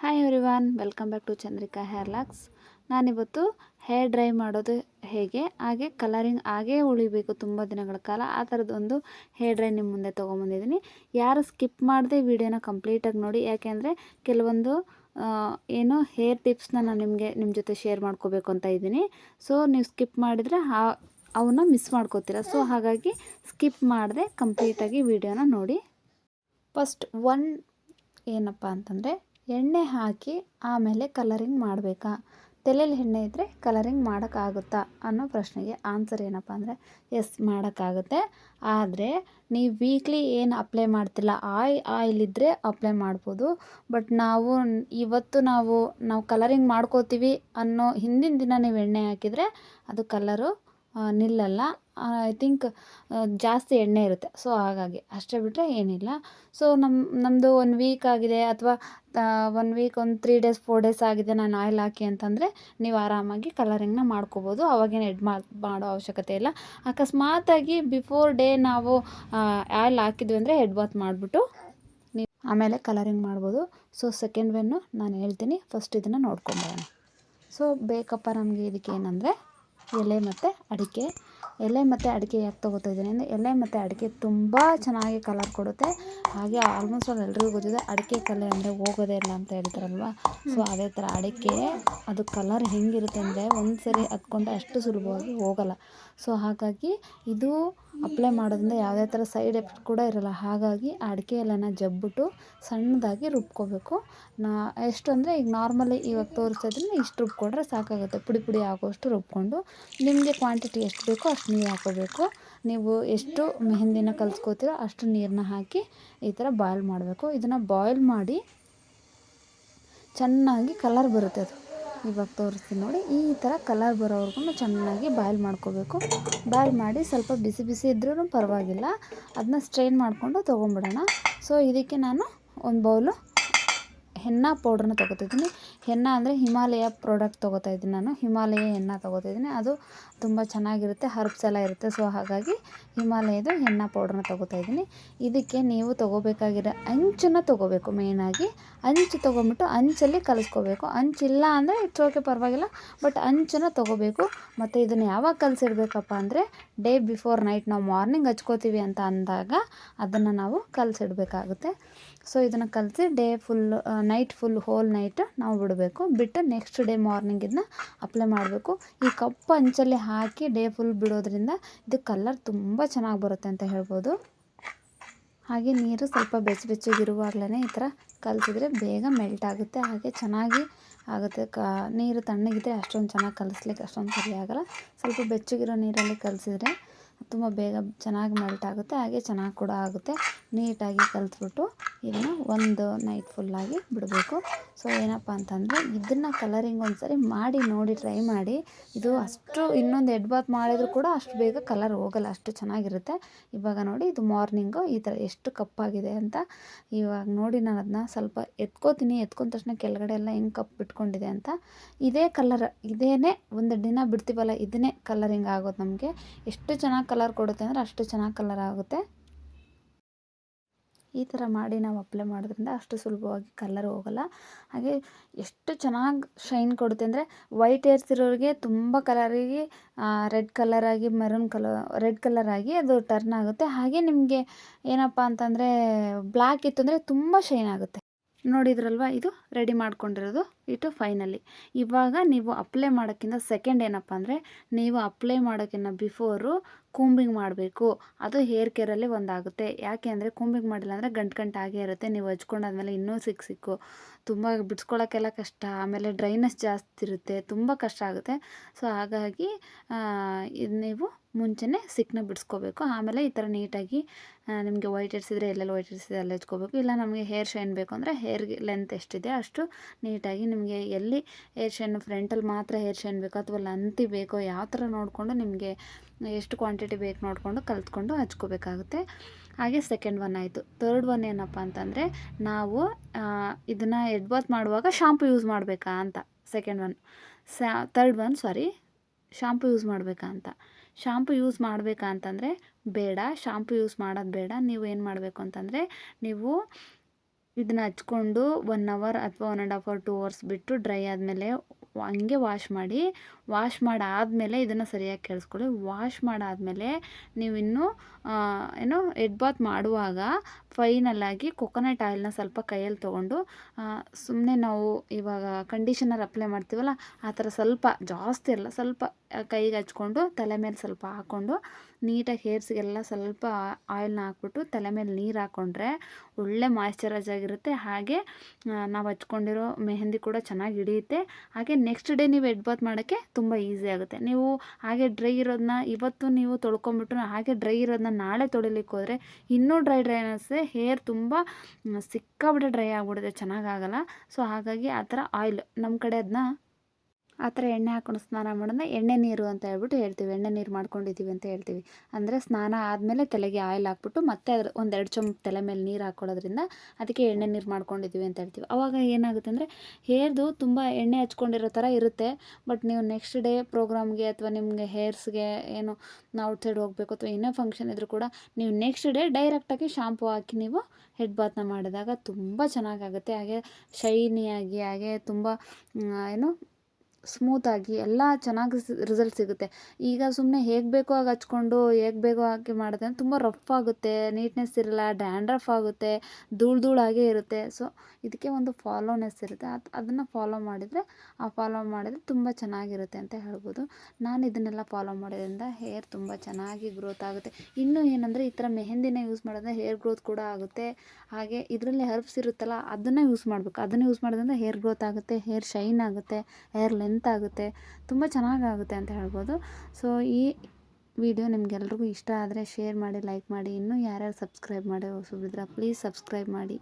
Hi everyone welcome back to Chandrika hair locks ನಾನಿವತ್ತು hair dry ಮಾಡೋದು ಹೇಗೆ, ಹಾಗೆ ಕಲರಿಂಗ್ ಹಾಗೇ ಉಳಿಬೇಕು ತುಂಬ ದಿನಗಳ ಕಾಲ, ಆ ಥರದ್ದೊಂದು ಹೇರ್ ಡ್ರೈ ನಿಮ್ಮ ಮುಂದೆ ತೊಗೊಂಬಂದಿದ್ದೀನಿ. ಯಾರು ಸ್ಕಿಪ್ ಮಾಡದೆ ವಿಡಿಯೋನ ಕಂಪ್ಲೀಟಾಗಿ ನೋಡಿ, ಯಾಕೆಂದರೆ ಕೆಲವೊಂದು ಏನು ಹೇರ್ ಟಿಪ್ಸ್ನ ನಾನು ನಿಮಗೆ ನಿಮ್ಮ ಜೊತೆ ಶೇರ್ ಮಾಡ್ಕೋಬೇಕು ಅಂತ ಇದ್ದೀನಿ. ಸೊ ನೀವು ಸ್ಕಿಪ್ ಮಾಡಿದರೆ ಆ ಅವನ್ನ ಮಿಸ್ ಮಾಡ್ಕೋತೀರ. ಸೊ ಹಾಗಾಗಿ ಸ್ಕಿಪ್ ಮಾಡದೆ ಕಂಪ್ಲೀಟಾಗಿ ವಿಡಿಯೋನ ನೋಡಿ. ಫಸ್ಟ್ ಒನ್ ಏನಪ್ಪ ಅಂತಂದರೆ ಎಣ್ಣೆ ಹಾಕಿ ಆಮೇಲೆ ಕಲರಿಂಗ್ ಮಾಡಬೇಕಾ? ತಲೆಯಲ್ಲಿ ಎಣ್ಣೆ ಇದ್ದರೆ ಕಲರಿಂಗ್ ಮಾಡೋಕ್ಕಾಗುತ್ತಾ? ಅನ್ನೋ ಪ್ರಶ್ನೆಗೆ ಆನ್ಸರ್ ಏನಪ್ಪ ಅಂದರೆ ಎಸ್ ಮಾಡೋಕ್ಕಾಗುತ್ತೆ. ಆದರೆ, ನೀವು ವೀಕ್ಲಿ ಏನು ಅಪ್ಲೈ ಮಾಡ್ತಿಲ್ಲ ಆಯ್ ಆಯಿಲ್ ಇದ್ದರೆ ಅಪ್ಲೈ ಮಾಡ್ಬೋದು. ಬಟ್ ನಾವು ಇವತ್ತು ನಾವು ನಾವು ಕಲರಿಂಗ್ ಮಾಡ್ಕೋತೀವಿ ಅನ್ನೋ ಹಿಂದಿನ ದಿನ ನೀವು ಎಣ್ಣೆ ಹಾಕಿದರೆ, ಅದು ಕಲರು ನಿಲ್ಲಲ್ಲ. ಐ ಥಿಂಕ್ ಜಾಸ್ತಿ ಎಣ್ಣೆ ಇರುತ್ತೆ. ಸೊ ಹಾಗಾಗಿ ಅಷ್ಟೇ ಬಿಟ್ಟರೆ ಏನಿಲ್ಲ. ಸೊ ನಮ್ಮ ನಮ್ಮದು ಒನ್ ವೀಕ್ ಆಗಿದೆ ಅಥವಾ ಒನ್ ವೀಕ್ ಒಂದು ತ್ರೀ ಡೇಸ್ ಫೋರ್ ಡೇಸ್ ಆಗಿದೆ ನಾನು ಆಯಿಲ್ ಹಾಕಿ ಅಂತಂದರೆ ನೀವು ಆರಾಮಾಗಿ ಕಲರಿಂಗ್ನ ಮಾಡ್ಕೋಬೋದು. ಅವಾಗೇನು ಎಡ್ ಮಾಡೋ ಅವಶ್ಯಕತೆ ಇಲ್ಲ. ಅಕಸ್ಮಾತಾಗಿ ಬಿಫೋರ್ ಡೇ ನಾವು ಆಯಿಲ್ ಹಾಕಿದ್ವಿ ಅಂದರೆ ಹೆಡ್ ಬಾತ್ ಮಾಡಿಬಿಟ್ಟು ನೀವು ಆಮೇಲೆ ಕಲರಿಂಗ್ ಮಾಡ್ಬೋದು. ಸೊ ಸೆಕೆಂಡ್ ವೆನ್ನು ನಾನು ಹೇಳ್ತೀನಿ. ಫಸ್ಟ್ ಇದನ್ನು ನೋಡ್ಕೊಂಬೋಣ ಸೊ ಬೇಕಪ್ಪ ನಮಗೆ ಇದಕ್ಕೆ ಏನಂದರೆ ಎಲೆ ಮತ್ತು ಅಡಿಕೆ. ಎಲೆ ಮತ್ತು ಅಡಿಕೆ ಯಾಕೆ ತೊಗೋತಾ ಇದ್ದೀನಿ ಅಂದರೆ ಎಲೆ ಮತ್ತು ಅಡಿಕೆ ತುಂಬ ಚೆನ್ನಾಗಿ ಕಲರ್ ಕೊಡುತ್ತೆ. ಹಾಗೆ ಆಲ್ಮೋಸ್ಟ್ ಆಲ್ ಎಲ್ರಿಗೂ ಗೊತ್ತಿದೆ ಅಡಿಕೆ ಕಲೆ ಅಂದರೆ ಹೋಗೋದೇ ಇಲ್ಲ ಅಂತ ಹೇಳ್ತಾರಲ್ವ? ಸೊ ಅದೇ ಥರ ಅಡಿಕೆ, ಅದು ಕಲರ್ ಹೆಂಗಿರುತ್ತೆ ಅಂದರೆ ಒಂದು ಸರಿ ಹತ್ಕೊಂಡ್ರೆ ಅಷ್ಟು ಸುಲಭವಾಗಿ ಹೋಗಲ್ಲ. ಸೊ ಹಾಗಾಗಿ ಇದು ಅಪ್ಲೈ ಮಾಡೋದ್ರಿಂದ ಯಾವುದೇ ಥರ ಸೈಡ್ ಎಫೆಕ್ಟ್ ಕೂಡ ಇರೋಲ್ಲ. ಹಾಗಾಗಿ ಅಡಿಕೆ ಎಲೆನ ಜಬ್ಬಿಟ್ಟು ಸಣ್ಣದಾಗಿ ರುಬ್ಕೋಬೇಕು. ನಾ ಎಷ್ಟು ಅಂದರೆ ಈಗ ನಾರ್ಮಲಿ ಇವಾಗ ತೋರಿಸ್ತಾ ಇದ್ದೀನಿ, ಇಷ್ಟು ರುಬ್ಕೊಂಡ್ರೆ ಸಾಕಾಗುತ್ತೆ. ಪುಡಿ ಪುಡಿ ಆಗೋಷ್ಟು ರುಬ್ಕೊಂಡು ನಿಮಗೆ ಕ್ವಾಂಟಿಟಿ ಎಷ್ಟು ಬೇಕೋ ಅಷ್ಟು ನೀರು ಹಾಕೋಬೇಕು. ನೀವು ಎಷ್ಟು ಮೆಹಂದಿನ ಕಲಿಸ್ಕೋತೀರೋ ಅಷ್ಟು ನೀರನ್ನ ಹಾಕಿ ಈ ಥರ ಬಾಯ್ಲ್ ಮಾಡಬೇಕು. ಇದನ್ನು ಬಾಯ್ಲ್ ಮಾಡಿ ಚೆನ್ನಾಗಿ ಕಲರ್ ಬರುತ್ತೆ ಅದು. ಇವಾಗ ತೋರಿಸ್ತೀನಿ ನೋಡಿ. ಈ ಥರ ಕಲರ್ ಬರೋವರೆಗೂ ಚೆನ್ನಾಗಿ ಬಾಯ್ಲ್ ಮಾಡ್ಕೋಬೇಕು. ಬಾಯ್ಲ್ ಮಾಡಿ ಸ್ವಲ್ಪ ಬಿಸಿ ಬಿಸಿ ಇದ್ರೂ ಪರವಾಗಿಲ್ಲ. ಅದನ್ನ ಸ್ಟ್ರೈನ್ ಮಾಡಿಕೊಂಡು ತೊಗೊಂಬಿಡೋಣ ಸೊ ಇದಕ್ಕೆ ನಾನು ಒಂದು ಬೌಲು ಹೆನ್ನ ಪೌಡ್ರನ್ನ ತೊಗೋತಿದ್ದೀನಿ. ಹೆನ್ನ ಅಂದರೆ ಹಿಮಾಲಯ ಪ್ರಾಡಕ್ಟ್ ತೊಗೋತಾ ಇದ್ದೀನಿ ನಾನು. ಹಿಮಾಲಯ ಹೆನ್ನ ತೊಗೋತಿದ್ದೀನಿ ಅದು ತುಂಬ ಚೆನ್ನಾಗಿರುತ್ತೆ ಹರ್ಬ್ಸ್ ಎಲ್ಲ ಇರುತ್ತೆ. ಸೊ ಹಾಗಾಗಿ ಹಿಮಾಲಯದ ಹೆನ್ನ ಪೌಡ್ರನ್ನ ತೊಗೋತಾ ಇದ್ದೀನಿ. ಇದಕ್ಕೆ ನೀವು ತೊಗೋಬೇಕಾಗಿರೋ ಅಂಚನ್ನು ತೊಗೋಬೇಕು ಮೇಯ್ನಾಗಿ ಅಂಚು ತೊಗೊಂಬಿಟ್ಟು ಅಂಚಲ್ಲಿ ಕಲಿಸ್ಕೋಬೇಕು. ಅಂಚಿಲ್ಲ ಅಂದರೆ ಇಟ್ಸ್ ಓಕೆ ಪರವಾಗಿಲ್ಲ ಬಟ್ ಅಂಚನ್ನು ತೊಗೋಬೇಕು. ಮತ್ತು ಇದನ್ನು ಯಾವಾಗ ಕಲಸಿಡ್ಬೇಕಪ್ಪ ಅಂದರೆ ಡೇ ಬಿಫೋರ್ ನೈಟ್ ನಾವು ಮಾರ್ನಿಂಗ್ ಹಚ್ಕೋತೀವಿ ಅಂತ ಅಂದಾಗ ಅದನ್ನು ನಾವು ಕಲಸಿಡ್ಬೇಕಾಗುತ್ತೆ. ಸೊ ಇದನ್ನು ಕಲಸಿ day full night full whole night ನಾವು ಬಿಡಬೇಕು. ಬಿಟ್ಟು ನೆಕ್ಸ್ಟ್ ಡೇ ಮಾರ್ನಿಂಗ್ ಇದನ್ನ ಅಪ್ಲೈ ಮಾಡಬೇಕು. ಈ ಕಪ್ಪು ಅಂಚಲ್ಲಿ ಹಾಕಿ ಡೇ ಫುಲ್ ಬಿಡೋದ್ರಿಂದ ಇದು ಕಲರ್ ತುಂಬ ಚೆನ್ನಾಗಿ ಬರುತ್ತೆ ಅಂತ ಹೇಳ್ಬೋದು. ಹಾಗೆ ನೀರು ಸ್ವಲ್ಪ ಬೆಚ್ಚ ಬೆಚ್ಚಗಿರುವಾಗಲೇ ಈ ಥರ ಕಲಸಿದ್ರೆ ಬೇಗ ಮೆಲ್ಟ್ ಆಗುತ್ತೆ. ಹಾಗೆ ಚೆನ್ನಾಗಿ ಆಗುತ್ತೆ. ಕ, ನೀರು ತಣ್ಣಗಿದ್ರೆ ಅಷ್ಟೊಂದು ಚೆನ್ನಾಗಿ ಕಲಿಸ್ಲಿಕ್ಕೆ ಅಷ್ಟೊಂದು ಸರಿ ಆಗೋಲ್ಲ. ಸ್ವಲ್ಪ ಬೆಚ್ಚಗಿರೋ ನೀರಲ್ಲಿ ಕಲಸಿದ್ರೆ ತುಂಬ ಬೇಗ ಚೆನ್ನಾಗಿ ಮೆಲ್ಟ್ ಆಗುತ್ತೆ, ಹಾಗೆ ಚೆನ್ನಾಗಿ ಕೂಡ ಆಗುತ್ತೆ. ನೀಟಾಗಿ ಕಲಿತ್ಬಿಟ್ಟು ಇದನ್ನು ಒಂದು ನೈಟ್ ಫುಲ್ಲಾಗಿ ಬಿಡಬೇಕು. ಸೊ ಏನಪ್ಪ ಅಂತಂದರೆ ಇದನ್ನು ಕಲರಿಂಗ್ ಒಂದು ಸರಿ ಮಾಡಿ, ನೋಡಿ ಟ್ರೈ ಮಾಡಿ. ಇದು ಅಷ್ಟು ಇನ್ನೊಂದು ಎಡ್ ಬಾತ್ ಮಾಡಿದರೂ ಕೂಡ ಅಷ್ಟು ಬೇಗ ಕಲರ್ ಹೋಗಲ್ಲ, ಅಷ್ಟು ಚೆನ್ನಾಗಿರುತ್ತೆ. ಇವಾಗ ನೋಡಿ, ಇದು ಮಾರ್ನಿಂಗು ಈ ಥರ ಎಷ್ಟು ಕಪ್ಪಾಗಿದೆ ಅಂತ. ಇವಾಗ ನೋಡಿ ನಾನು ಅದನ್ನ ಸ್ವಲ್ಪ ಎತ್ಕೋತೀನಿ, ಎತ್ಕೊಂಡ ತಕ್ಷಣ ಕೆಳಗಡೆ ಎಲ್ಲ ಹೆಂಗೆ ಕಪ್ ಬಿಟ್ಕೊಂಡಿದೆ ಅಂತ. ಇದೇ ಕಲರ್ ಇದೇನೇ ಒಂದು ದಿನ ಬಿಡ್ತೀವಲ್ಲ, ಇದನ್ನೇ ಕಲರಿಂಗ್ ಆಗೋದು ನಮಗೆ. ಎಷ್ಟು ಚೆನ್ನಾಗಿ ಕಲರ್ ಕೊಡುತ್ತೆ ಅಂದರೆ ಅಷ್ಟು ಚೆನ್ನಾಗಿ ಕಲರ್ ಆಗುತ್ತೆ. ಈ ಥರ ಮಾಡಿ ನಾವು ಅಪ್ಲೈ ಮಾಡೋದ್ರಿಂದ ಅಷ್ಟು ಸುಲಭವಾಗಿ ಕಲರ್ ಹೋಗಲ್ಲ. ಹಾಗೆ ಎಷ್ಟು ಚೆನ್ನಾಗಿ ಶೈನ್ ಕೊಡುತ್ತೆ ಅಂದರೆ ವೈಟ್ ಏರ್ಸ್ ಇರೋರಿಗೆ ತುಂಬ ಕಲರಿಗೆ ರೆಡ್ ಕಲರಾಗಿ ಮೆರೂನ್ ಕಲರ್ ರೆಡ್ ಕಲರಾಗಿ ಅದು ಟರ್ನ್ ಆಗುತ್ತೆ. ಹಾಗೆ ನಿಮಗೆ ಏನಪ್ಪ ಅಂತಂದರೆ ಬ್ಲ್ಯಾಕ್ ಇತ್ತು ಅಂದರೆ ತುಂಬ ಶೈನ್ ಆಗುತ್ತೆ. ನೋಡಿದ್ರಲ್ವ ಇದು? ರೆಡಿ ಮಾಡ್ಕೊಂಡಿರೋದು ಇಟ್ಟು ಫೈನಲಿ ಇವಾಗ ನೀವು ಅಪ್ಲೈ ಮಾಡೋಕ್ಕಿಂತ ಸೆಕೆಂಡ್ ಏನಪ್ಪ ಅಂದರೆ ನೀವು ಅಪ್ಲೈ ಮಾಡೋಕ್ಕಿಂತ ಬಿಫೋರು ಕೂಂಬಿಂಗ್ ಮಾಡಬೇಕು. ಅದು ಹೇರ್ ಕೇರಲ್ಲಿ ಒಂದಾಗುತ್ತೆ. ಯಾಕೆ ಅಂದರೆ ಕೂಂಬಿಂಗ್ ಮಾಡಿಲ್ಲ ಅಂದರೆ ಗಂಟು ಗಂಟು ಆಗೇ ಇರುತ್ತೆ. ನೀವು ಹಚ್ಕೊಂಡಾದ್ಮೇಲೆ ಇನ್ನೂ ಸಿಕ್ಕು ಸಿಕ್ಕು. ತುಂಬ ಬಿಡಿಸ್ಕೊಳ್ಳೋಕ್ಕೆಲ್ಲ ಕಷ್ಟ. ಆಮೇಲೆ ಡ್ರೈನೆಸ್ ಜಾಸ್ತಿ ಇರುತ್ತೆ. ತುಂಬ ಕಷ್ಟ ಆಗುತ್ತೆ. ಸೊ ಹಾಗಾಗಿ ಇದು ನೀವು ಮುಂಚೆನೇ ಸಿಕ್ಕನ್ನ ಬಿಡಿಸ್ಕೋಬೇಕು. ಆಮೇಲೆ ಈ ಥರ ನೀಟಾಗಿ ನಿಮಗೆ ವೈಟ್ ಇಡ್ಸಿದ್ರೆ ಎಲ್ಲೆಲ್ಲಿ ವೈಟ್ ಇಡ್ಸಿದ್ರೆ ಅಲ್ಲಿ ಹಚ್ಕೋಬೇಕು ಇಲ್ಲ ನಮಗೆ ಹೇರ್ ಶೈನ್ ಬೇಕು ಅಂದರೆ ಹೇರ್ಗೆ ಲೆಂತ್ ಎಷ್ಟಿದೆ ಅಷ್ಟು ನೀಟಾಗಿ ನಿಮಗೆ ಎಲ್ಲಿ ಹೇರ್ ಶೈನ್ ಫ್ರಂಟಲ್ಲಿ ಮಾತ್ರ ಹೇರ್ ಶೈನ್ ಬೇಕೋ ಅಥವಾ ಲಂತಿ ಬೇಕೋ ಯಾವ ಥರ ನೋಡಿಕೊಂಡು ನಿಮಗೆ ಎಷ್ಟು ಕ್ವಾಂಟಿಟಿ ಬೇಕು ನೋಡಿಕೊಂಡು ಕಲಿತ್ಕೊಂಡು ಹಚ್ಕೋಬೇಕಾಗುತ್ತೆ. ಹಾಗೆ ಸೆಕೆಂಡ್ ಒನ್ ಆಯಿತು. ತರ್ಡ್ ಒನ್ ಏನಪ್ಪ ಅಂತಂದರೆ ನಾವು ಇದನ್ನು ಎಡ್ ಬಾತ್ ಮಾಡುವಾಗ ಶಾಂಪು ಯೂಸ್ ಮಾಡಬೇಕಾ ಅಂತ ಸೆಕೆಂಡ್ ಒನ್ ಸ್ಯಾ ತರ್ಡ್ ಒನ್ ಸಾರಿ ಶಾಂಪು ಯೂಸ್ ಮಾಡಬೇಕಾ ಅಂತ. ಶಾಂಪು ಯೂಸ್ ಮಾಡಬೇಕಂತಂದರೆ ಬೇಡ, ಶಾಂಪು ಯೂಸ್ ಮಾಡೋದು ಬೇಡ. ನೀವು ಏನು ಮಾಡಬೇಕು ಅಂತಂದರೆ ನೀವು ಇದನ್ನ ಹಚ್ಕೊಂಡು ಒನ್ ಅವರ್ ಅಥವಾ one and half hour two hours ಬಿಟ್ಟು ಡ್ರೈ ಆದಮೇಲೆ ಹಂಗೆ ವಾಶ್ ಮಾಡಿ ವಾಶ್ ಮಾಡಾದಮೇಲೆ ಇದನ್ನು ಸರಿಯಾಗಿ ಕೇಳಿಸ್ಕೊಳ್ಳಿ. ವಾಶ್ ಮಾಡಾದಮೇಲೆ ನೀವಿನ್ನೂ ಏನು ಎಡ್ ಬಾತ್ ಮಾಡುವಾಗ ಫೈನಲ್ಲಾಗಿ ಕೊಕೊನಟ್ ಆಯಿಲ್ನ ಸ್ವಲ್ಪ ಕೈಯಲ್ಲಿ ತೊಗೊಂಡು ಸುಮ್ಮನೆ ನಾವು ಇವಾಗ ಕಂಡೀಷನರ್ ಅಪ್ಲೈ ಮಾಡ್ತೀವಲ್ಲ, ಆ ಥರ ಸ್ವಲ್ಪ ಜಾಸ್ತಿ ಅಲ್ಲ, ಸ್ವಲ್ಪ ಕೈಗೆ ಹಚ್ಕೊಂಡು ತಲೆ ಮೇಲೆ ಸ್ವಲ್ಪ ಹಾಕ್ಕೊಂಡು ನೀಟಾಗಿ ಹೇರ್ಸ್ಗೆಲ್ಲ ಸ್ವಲ್ಪ ಆಯಿಲ್ನ ಹಾಕ್ಬಿಟ್ಟು ತಲೆ ಮೇಲೆ ನೀರು ಹಾಕ್ಕೊಂಡ್ರೆ ಒಳ್ಳೆ ಮಾಯ್ಶ್ಚರೈಸ್ ಆಗಿರುತ್ತೆ. ಹಾಗೆ ನಾವು ಹಚ್ಕೊಂಡಿರೋ ಮೆಹಂದಿ ಕೂಡ ಚೆನ್ನಾಗಿ ಹಿಡಿಯುತ್ತೆ. ಹಾಗೆ ನೆಕ್ಸ್ಟ್ ಡೇ ನೀವು ಎಡ್ ಬಾತ್ ಮಾಡೋಕ್ಕೆ ತುಂಬ ಈಸಿ ಆಗುತ್ತೆ. ನೀವು ಹಾಗೆ ಡ್ರೈ ಇರೋದನ್ನ ಇವತ್ತು ನೀವು ತೊಳ್ಕೊಂಬಿಟ್ರು ಹಾಗೆ ಡ್ರೈ ಇರೋದನ್ನ ನಾಳೆ ತೊಳಿಲಿಕ್ಕೆ ಹೋದರೆ ಇನ್ನೂ ಡ್ರೈ ಡ್ರೈ ಅನ್ನಿಸುತ್ತೆ ಹೇರ್ ತುಂಬ ಸಿಕ್ಕಾಬಿಟ್ಟೆ ಡ್ರೈ ಆಗಿಬಿಡುತ್ತೆ. ಚೆನ್ನಾಗಾಗಲ್ಲ ಸೊ ಹಾಗಾಗಿ ಆ ಥರ ಆಯಿಲ್ ನಮ್ಮ ಕಡೆ ಅದನ್ನ ಆ ಥರ ಎಣ್ಣೆ ಹಾಕ್ಕೊಂಡು ಸ್ನಾನ ಮಾಡೋದನ್ನ ಎಣ್ಣೆ ನೀರು ಅಂತ ಹೇಳ್ಬಿಟ್ಟು ಹೇಳ್ತೀವಿ. ಎಣ್ಣೆ ನೀರು ಮಾಡ್ಕೊಂಡಿದ್ದೀವಿ ಅಂತ ಹೇಳ್ತೀವಿ. ಅಂದರೆ ಸ್ನಾನ ಆದಮೇಲೆ ತಲೆಗೆ ಆಯಿಲ್ ಹಾಕ್ಬಿಟ್ಟು ಮತ್ತೆ ಅದ್ರ ಒಂದೆರಡು ಚಮ್ ತಲೆ ಮೇಲೆ ನೀರು ಹಾಕ್ಕೊಳ್ಳೋದ್ರಿಂದ ಅದಕ್ಕೆ ಎಣ್ಣೆ ನೀರು ಮಾಡ್ಕೊಂಡಿದ್ದೀವಿ ಅಂತ ಹೇಳ್ತೀವಿ. ಅವಾಗ ಏನಾಗುತ್ತೆ ಅಂದರೆ ಹೇರ್ದು ತುಂಬ ಎಣ್ಣೆ ಹಚ್ಕೊಂಡಿರೋ ಥರ ಇರುತ್ತೆ. ಬಟ್ ನೀವು ನೆಕ್ಸ್ಟ್ ಡೇ ಪ್ರೋಗ್ರಾಮ್ಗೆ ಅಥವಾ ನಿಮಗೆ ಹೇರ್ಸ್ಗೆ ಏನು ಔಟ್ಸೈಡ್ ಹೋಗಬೇಕು ಅಥವಾ ಏನೇ ಫಂಕ್ಷನ್ ಇದ್ದರೂ ಕೂಡ ನೀವು ನೆಕ್ಸ್ಟ್ ಡೇ ಡೈರೆಕ್ಟಾಗಿ ಶಾಂಪು ಹಾಕಿ ನೀವು ಹೆಡ್ ಬಾತ್ನ ಮಾಡಿದಾಗ ತುಂಬ ಚೆನ್ನಾಗಾಗುತ್ತೆ. ಹಾಗೆ ಶೈನಿಯಾಗಿ ಹಾಗೆ ತುಂಬ ಏನು ಸ್ಮೂತಾಗಿ ಎಲ್ಲ ಚೆನ್ನಾಗಿ ರಿಸಲ್ಟ್ ಸಿಗುತ್ತೆ. ಈಗ ಸುಮ್ಮನೆ ಹೇಗೆ ಬೇಕೋ ಹಾಗೆ ಹಚ್ಕೊಂಡು ಹೇಗೆ ಬೇಕೋ ಹಾಗೆ ಮಾಡಿದ್ರೆ ತುಂಬ ರಫ್ ಆಗುತ್ತೆ ನೀಟ್ನೆಸ್ ಇರಲ್ಲ ಡ್ಯಾಂಡ್ರಫ್ ಆಗುತ್ತೆ, ಧೂಳು ಧೂಳಾಗೇ ಇರುತ್ತೆ. ಸೊ ಇದಕ್ಕೆ ಒಂದು ಫಾಲೋನೆಸ್ ಇರುತ್ತೆ. ಅದು, ಅದನ್ನು ಫಾಲೋ ಮಾಡಿದರೆ ಆ ಫಾಲೋ ಮಾಡಿದರೆ ತುಂಬ ಚೆನ್ನಾಗಿರುತ್ತೆ ಅಂತ ಹೇಳ್ಬೋದು. ನಾನು ಇದನ್ನೆಲ್ಲ ಫಾಲೋ ಮಾಡೋದ್ರಿಂದ ಹೇರ್ ತುಂಬ ಚೆನ್ನಾಗಿ ಗ್ರೋತ್ ಆಗುತ್ತೆ. ಇನ್ನೂ ಏನಂದರೆ ಈ ಥರ ಮೆಹಂದಿನ ಯೂಸ್ ಮಾಡೋದ್ರಿಂದ ಹೇರ್ ಗ್ರೋತ್ ಕೂಡ ಆಗುತ್ತೆ. ಹಾಗೆ ಇದರಲ್ಲಿ ಹರ್ಬ್ಸ್ ಇರುತ್ತಲ್ಲ, ಅದನ್ನು ಯೂಸ್ ಮಾಡಬೇಕು. ಅದನ್ನು ಯೂಸ್ ಮಾಡೋದ್ರಿಂದ ಹೇರ್ ಗ್ರೋತ್ ಆಗುತ್ತೆ ಹೇರ್ ಶೈನ್ ಆಗುತ್ತೆ ಹೇರ್ ಲೆಂತ್ ಆಗುತ್ತೆ ತುಂಬ ಚೆನ್ನಾಗಾಗುತ್ತೆ ಅಂತ ಹೇಳ್ಬೋದು. ಸೊ ಈ ವಿಡಿಯೋ ನಿಮ್ಗೆಲ್ರಿಗೂ ಇಷ್ಟ ಆದರೆ ಶೇರ್ ಮಾಡಿ ಲೈಕ್ ಮಾಡಿ, ಇನ್ನೂ ಯಾರ್ಯಾರು ಸಬ್ಸ್ಕ್ರೈಬ್ ಮಾಡಿ ಹೊಸಬ್ರಿದ್ರೆ ಪ್ಲೀಸ್ ಸಬ್ಸ್ಕ್ರೈಬ್ ಮಾಡಿ.